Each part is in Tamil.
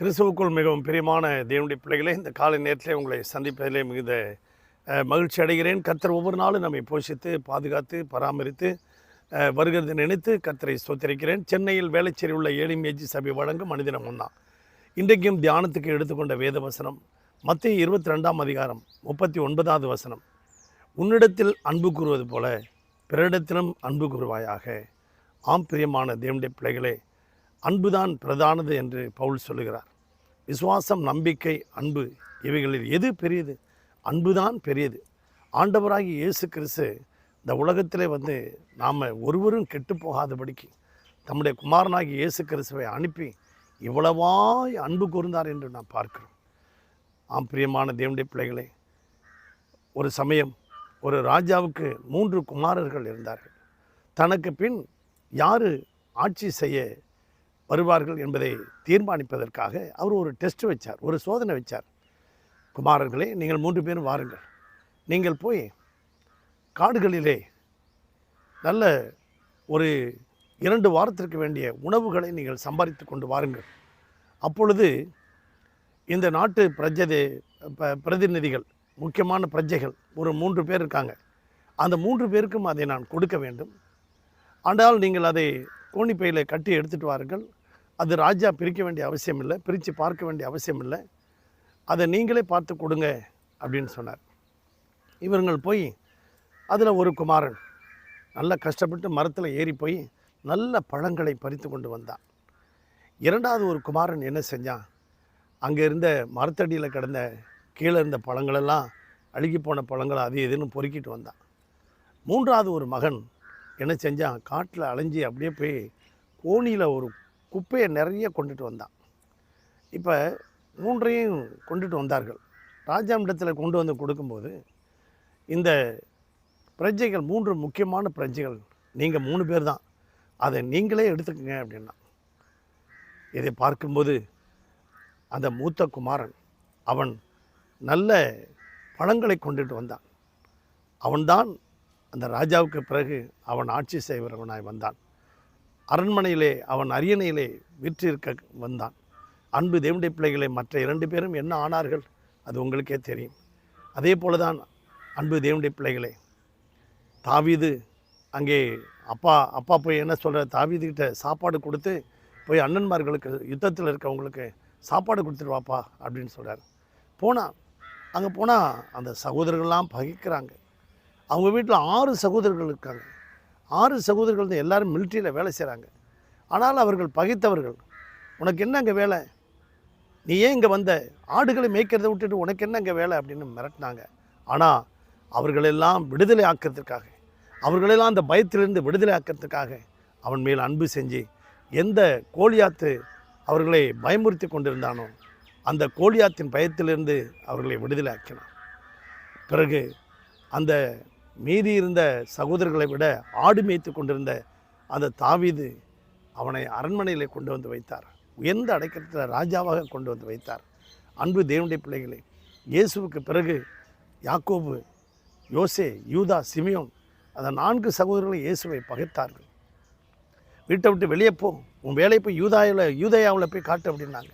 கிறிஸ்துவுக்குள் மிகவும் பிரியமான தேவனுடைய பிள்ளைகளே இந்த காலை நேரத்திலே உங்களை சந்திப்பதிலே மிகுந்த மகிழ்ச்சி அடைகிறேன். கத்தர் ஒவ்வொரு நாளும் நம்மை போஷித்து பாதுகாத்து பராமரித்து வருகிறதை நினைத்து கத்தரை சோத்தரிக்கிறேன் சென்னையில் வேலைச்சேரி உள்ள ஏழிமேஜி சபை வழங்கும் மனிதனம் ஒன்றா இன்றைக்கும் தியானத்துக்கு எடுத்துக்கொண்ட வேத வசனம் மத்திய இருபத்தி ரெண்டாம் அதிகாரம் முப்பத்தி ஒன்பதாவது வசனம். உன்னிடத்தில் அன்பு கூறுவது போல பிறரிடத்திலும் அன்பு கூறுவாயாக. ஆம் பிரியமான தேவனுடைய பிள்ளைகளே அன்புதான் பிரதானது என்று பவுல் சொல்லுகிறார். விசுவாசம் நம்பிக்கை அன்பு இவைகளில் எது பெரியது? அன்புதான் பெரியது. ஆண்டவராகி இயேசு கிறிஸ்து இந்த உலகத்திலே வந்து நாம் ஒருவரும் கெட்டு போகாதபடிக்கு தம்முடைய குமாரனாகி இயேசு கிறிஸ்துவை அனுப்பி இவ்வளவாய் அன்பு கூர்ந்தார் என்று நாம் பார்க்கிறோம். ஆம் பிரியமான தேவனுடைய பிள்ளைகளே ஒரு சமயம் ஒரு ராஜாவுக்கு மூன்று குமாரர்கள் இருந்தார்கள். தனக்கு பின் யார் ஆட்சி செய்ய வருவார்கள் என்பதை தீர்மானிப்பதற்காக அவர் ஒரு டெஸ்ட் வச்சார் ஒரு சோதனை வச்சார். குமாரர்களே நீங்கள் மூன்று பேரும் வாருங்கள். நீங்கள் போய் காடுகளிலே நல்ல ஒரு இரண்டு வாரத்திற்கு வேண்டிய உணவுகளை நீங்கள் சம்பாதித்து கொண்டு வாருங்கள். அப்பொழுது இந்த நாட்டு பிரஜதே ப- பிரதிநிதிகள் முக்கியமான பிரஜைகள் ஒரு மூன்று பேர் இருக்காங்க. அந்த மூன்று பேருக்கும் அதை நான் கொடுக்க வேண்டும். ஆனால் நீங்கள் அதை கோணிப்பையில் கட்டி எடுத்துட்டு வாருங்கள். அது ராஜா பிரிக்க வேண்டிய அவசியம் இல்லை பிரித்து பார்க்க வேண்டிய அவசியம் இல்லை. அதை நீங்களே பார்த்து கொடுங்க அப்படின்னு சொன்னார். இவர்கள் போய் அதில் ஒரு குமாரன் நல்லா கஷ்டப்பட்டு மரத்தில் ஏறி போய் நல்ல பழங்களை பறித்து கொண்டு வந்தான். இரண்டாவது ஒரு குமாரன் என்ன செஞ்சான்? அங்கே இருந்த மரத்தடியில் கிடந்த கீழே இருந்த பழங்களெல்லாம் அழுகி போன பழங்களை அது இதுன்னு பொறுக்கிட்டு வந்தான். மூன்றாவது ஒரு மகன் என்ன செஞ்சான்? காட்டில் அலைஞ்சி அப்படியே போய் கோணியில் ஒரு குப்பையை நிறைய கொண்டுட்டு வந்தான். இப்போ மூன்றையும் கொண்டுட்டு வந்தார்கள். ராஜாமிடத்தில் கொண்டு வந்து கொடுக்கும்போது இந்த பிரஜைகள் மூன்று முக்கியமான பிரஜைகள் நீங்கள் மூணு பேர் தான் அதை நீங்களே எடுத்துக்கங்க அப்படின்னா இதை பார்க்கும்போது அந்த மூத்த குமாரன் அவன் நல்ல பழங்களை கொண்டுட்டு வந்தான். அவன்தான் அந்த ராஜாவுக்கு பிறகு அவன் ஆட்சி செய்கிறவனாய் வந்தான். அரண்மனையிலே அவன் அரியணையிலே விற்றிருக்க வந்தான். அன்பு தேவனுடைய பிள்ளைகளை மற்ற இரண்டு பேரும் என்ன ஆனார்கள்? அது உங்களுக்கே தெரியும். அதே போல தான் அன்பு தேவனுடைய பிள்ளைகளே தாவீது அங்கே அப்பா அப்பா போய் என்ன சொல்கிற தாவீதுகிட்ட சாப்பாடு கொடுத்து போய் அண்ணன்மார்களுக்கு யுத்தத்தில் இருக்கவங்களுக்கு சாப்பாடு கொடுத்துட்டு வாப்பா அப்படின்னு சொல்கிறார் போனால் அங்கே போனால் அந்த சகோதரர்கள்லாம் பகிக்கிறாங்க. அவங்க வீட்டில் ஆறு சகோதரர்கள் இருக்காங்க. ஆறு சகோதரர்கள் வந்து எல்லோரும் மிலிட்ரியில் வேலை செய்கிறாங்க ஆனால் அவர்கள் பகைத்தவர்கள். உனக்கு என்ன அங்கே வேலை? நீ ஏன் இங்கே வந்த? ஆடுகளை மேய்க்கிறத விட்டுட்டு உனக்கு என்ன அங்கே வேலை? அப்படின்னு மிரட்டினாங்க. ஆனால் அவர்களெல்லாம் விடுதலை ஆக்கிறதுக்காக அவர்களெல்லாம் அந்த பயத்திலிருந்து விடுதலை ஆக்கிறதுக்காக அவன் மேல் அன்பு செஞ்சு எந்த கோழியாத்து அவர்களை பயமுறுத்தி கொண்டிருந்தானோ அந்த கோழியாத்தின் பயத்திலிருந்து அவர்களை விடுதலை ஆக்கினான். பிறகு அந்த மீதி இருந்த சகோதரர்களை விட ஆடு மேய்த்து கொண்டிருந்த அந்த தாவீது அவனை அரண்மனையில் கொண்டு வந்து வைத்தார். உயர்ந்த அடைக்கத்தில் ராஜாவாக கொண்டு வந்து வைத்தார். அன்பு தேவனுடைய பிள்ளைகளை இயேசுவுக்கு பிறகு யாக்கோபு யோசே யூதா சிமியோன் அந்த நான்கு சகோதரர்களும் இயேசுவை பகைத்தார்கள். வீட்டை விட்டு வெளியே போ உன் வேலையை போய் யூதாயில் யூதயாவில் போய் காட்டு அப்படின்னாங்க.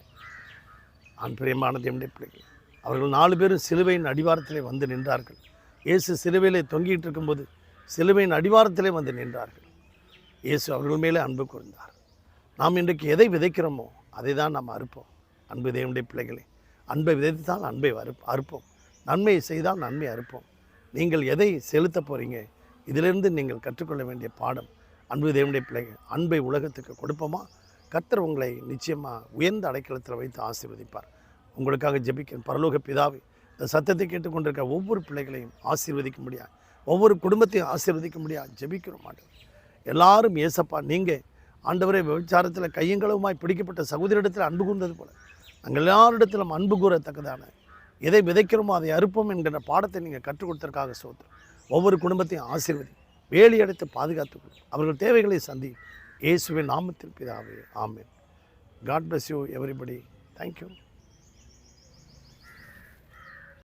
ஆண் பிரியமான பிள்ளைகள் அவர்கள் நாலு பேரும் சிலுவையின் அடிவாரத்திலே வந்து நின்றார்கள். இயேசு சிலுவையிலே தொங்கிட்டு இருக்கும்போது சிலுவையின் அடிவாரத்திலே வந்து நின்றார்கள். இயேசு அவர்கள் மேலே அன்பு கூர்ந்தார். நாம் இன்றைக்கு எதை விதைக்கிறோமோ அதை தான் நாம் அறுப்போம். அன்பு தேவனுடைய பிள்ளைகளே அன்பை விதைத்தால் அன்பை அறுப் அறுப்போம். நன்மையை செய்தால் நன்மை அறுப்போம். நீங்கள் எதை செலுத்த போகிறீங்க இதிலிருந்து நீங்கள் கற்றுக்கொள்ள வேண்டிய பாடம் அன்பு தேவனுடைய பிள்ளைகள் அன்பை உலகத்துக்கு கொடுப்போமா? கர்த்தர் உங்களை நிச்சயமாக உயர்ந்த அடைக்கலத்தில் வைத்து ஆசீர்வதிப்பார். உங்களுக்காக ஜெபிக்கிறேன். பரலோக பிதாவை இந்த சத்தத்தை கேட்டுக்கொண்டிருக்க ஒவ்வொரு பிள்ளைகளையும் ஆசீர்வதிக்க முடியாது ஒவ்வொரு குடும்பத்தையும் ஆசீர்வதிக்க முடியாது ஜெபிக்கிறோம் மாட்டோம் எல்லாரும் ஏசப்பா நீங்கள் ஆண்டவரை விபச்சாரத்தில் கையங்களவுமாய் பிடிக்கப்பட்ட சகோதரிடத்தில் அன்பு கூர்ந்தது போல நாங்கள் எல்லாரிடத்திலும் அன்பு கூறத்தக்கதான எதை விதைக்கிறோமோ அதை அறுப்போம் என்கிற பாடத்தை நீங்கள் கற்றுக் கொடுத்ததற்காக சோத்து ஒவ்வொரு குடும்பத்தையும் ஆசீர்வதி வேலி அடைத்து பாதுகாத்துக் கொள்ளும் அவர்கள் தேவைகளை சந்தி இயேசுவின் நாமத்தில் பிதாவே ஆமேன். God bless you everybody thank you